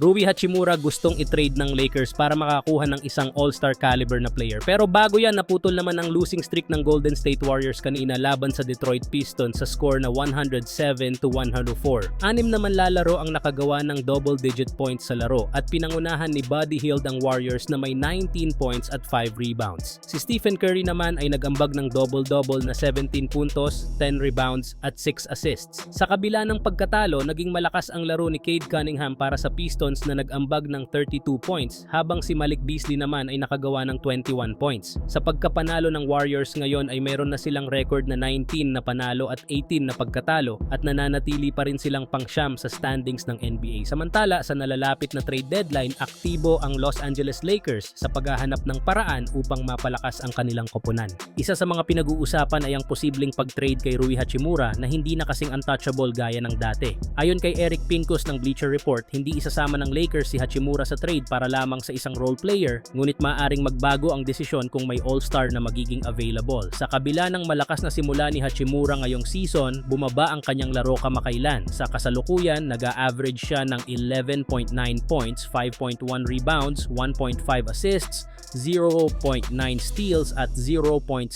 Rui Hachimura gustong i-trade ng Lakers para makakuha ng isang all-star caliber na player. Pero bago yan, naputol naman ang losing streak ng Golden State Warriors kanina laban sa Detroit Pistons sa score na 107 to 104. Anim naman lalaro ang nakagawa ng double-digit points sa laro at pinangunahan ni Buddy Hield ang Warriors na may 19 points at 5 rebounds. Si Stephen Curry naman ay nagambag ng double-double na 17 puntos, 10 rebounds at 6 assists. Sa kabila ng pagkatalo, naging malakas ang laro ni Cade Cunningham para sa Pistons na nag-ambag ng 32 points habang si Malik Beasley naman ay nakagawa ng 21 points. Sa pagkapanalo ng Warriors ngayon ay meron na silang record na 19 na panalo at 18 na pagkatalo at nananatili pa rin silang pangsyam sa standings ng NBA. Samantala, sa nalalapit na trade deadline, aktibo ang Los Angeles Lakers sa paghahanap ng paraan upang mapalakas ang kanilang koponan. Isa sa mga pinag-uusapan ay ang posibleng pag-trade kay Rui Hachimura na hindi na kasing untouchable gaya ng dati. Ayon kay Eric Pincus ng Bleacher Report, hindi isasama ng Lakers si Hachimura sa trade para lamang sa isang role player, ngunit maaaring magbago ang desisyon kung may all-star na magiging available. Sa kabila ng malakas na simula ni Hachimura ngayong season, bumaba ang kanyang laro kamakailan. Sa kasalukuyan, nag-a-average siya ng 11.9 points, 5.1 rebounds, 1.5 assists, 0.9 steals at 0.6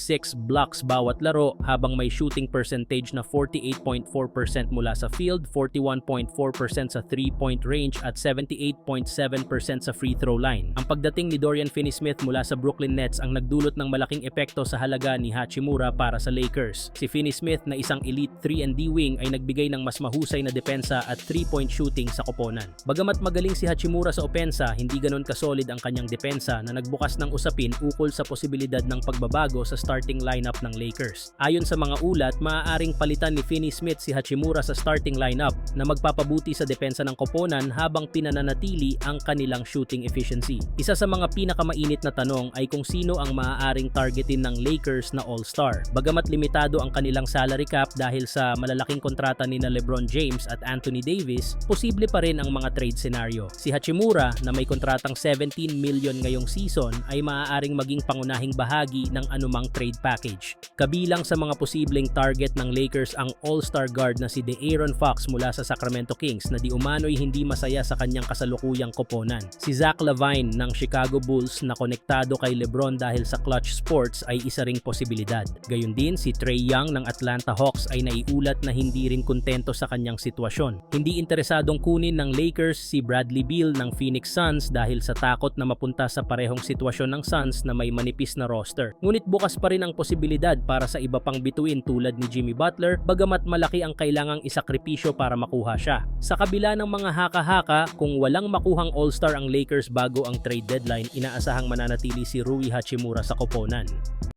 blocks bawat laro habang may shooting percentage na 48.4% mula sa field, 41.4% sa 3-point range at 78.7% sa free throw line. Ang pagdating ni Dorian Finney-Smith mula sa Brooklyn Nets ang nagdulot ng malaking epekto sa halaga ni Hachimura para sa Lakers. Si Finney-Smith na isang elite 3-and-D wing ay nagbigay ng mas mahusay na depensa at 3-point shooting sa koponan. Bagamat magaling si Hachimura sa opensa, hindi ganon kasolid ang kanyang depensa na nagbukas ng usapin ukol sa posibilidad ng pagbabago sa starting lineup ng Lakers. Ayon sa mga ulat, maaaring palitan ni Finney-Smith si Hachimura sa starting lineup na magpapabuti sa depensa ng koponan habang pinananatili ang kanilang shooting efficiency. Isa sa mga pinakamainit na tanong ay kung sino ang maaaring targetin ng Lakers na all-star. Bagamat limitado ang kanilang salary cap dahil sa malalaking kontrata ni na LeBron James at Anthony Davis, posible pa rin ang mga trade scenario. Si Hachimura na may kontratang 17 million ngayong season ay maaaring maging pangunahing bahagi ng anumang trade package. Kabilang sa mga posibleng target ng Lakers ang all-star guard na si De'Aaron Fox mula sa Sacramento Kings na di umano'y hindi masaya sa kanyang kasalukuyang koponan. Si Zach Lavine ng Chicago Bulls na konektado kay LeBron dahil sa clutch sports ay isa ring posibilidad. Gayun din si Trey Young ng Atlanta Hawks ay naiulat na hindi rin kontento sa kanyang sitwasyon. Hindi interesadong kunin ng Lakers si Bradley Beal ng Phoenix Suns dahil sa takot na mapunta sa parehong sitwasyon ng Suns na may manipis na roster. Ngunit bukas pa rin ang posibilidad para sa iba pang bituin tulad ni Jimmy Butler bagamat malaki ang kailangang isakripisyo para makuha siya. Sa kabila ng mga haka-haka, kung walang makuhang all-star ang Lakers bago ang trade deadline, inaasahang mananatili si Rui Hachimura sa koponan.